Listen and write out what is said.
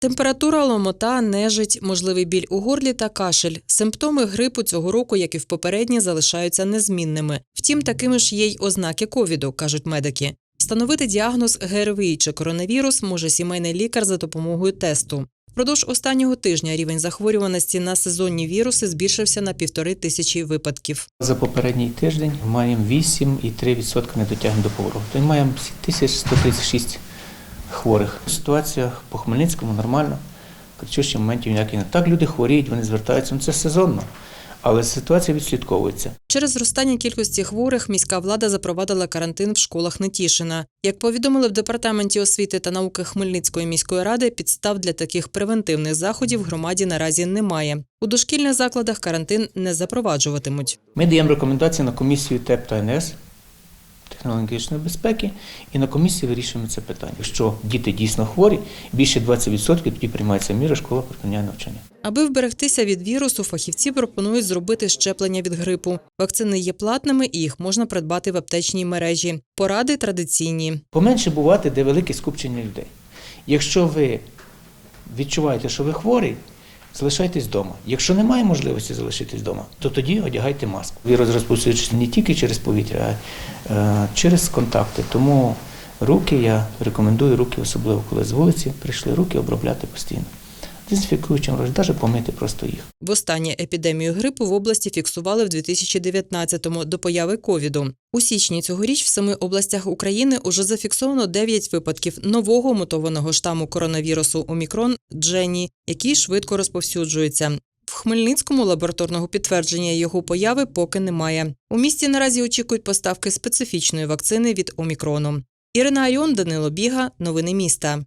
Температура, ломота, нежить, можливий біль у горлі та кашель. Симптоми грипу цього року, як і в попередні, залишаються незмінними. Втім, такими ж є й ознаки ковіду, кажуть медики. Встановити діагноз ГРВІ чи коронавірус може сімейний лікар за допомогою тесту. Впродовж останнього тижня рівень захворюваності на сезонні віруси збільшився на півтори тисячі випадків. За попередній тиждень маємо 8,3% недотягнень до повороту. Тобто маємо 1136 хворих. Ситуація по Хмельницькому нормальна. Кричущих моментів ніяких не так. Люди хворіють, вони звертаються. Ну, це сезонно. Але ситуація відслідковується. Через зростання кількості хворих міська влада запровадила карантин в школах Нетішина. Як повідомили в департаменті освіти та науки Хмельницької міської ради, підстав для таких превентивних заходів в громаді наразі немає. У дошкільних закладах карантин не запроваджуватимуть. Ми даємо рекомендації на комісію ТЕП та НС технологічної безпеки, і на комісії вирішуємо це питання. Якщо діти дійсно хворі, більше 20% тоді приймаються міри, школа припиняє навчання. Аби вберегтися від вірусу, фахівці пропонують зробити щеплення від грипу. Вакцини є платними і їх можна придбати в аптечній мережі. Поради традиційні. Поменше бувати, де велике скупчення людей. Якщо ви відчуваєте, що ви хворий, залишайтесь вдома. Якщо немає можливості залишитись вдома, то тоді одягайте маску. Вірус розповсюджується не тільки через повітря, а е, через контакти. Тому руки я рекомендую руки, особливо коли з вулиці прийшли, руки обробляти постійно. Дезінфікуючим, навіть помити просто їх. Востаннє епідемію грипу в області фіксували в 2019-му до появи ковіду. У січні цьогоріч в семи областях України уже зафіксовано 9 випадків нового мутованого штаму коронавірусу Омікрон Джені, який швидко розповсюджується. В Хмельницькому лабораторного підтвердження його появи поки немає. У місті наразі очікують поставки специфічної вакцини від Омікрону. Ірина Айон, Данило Біга, новини міста.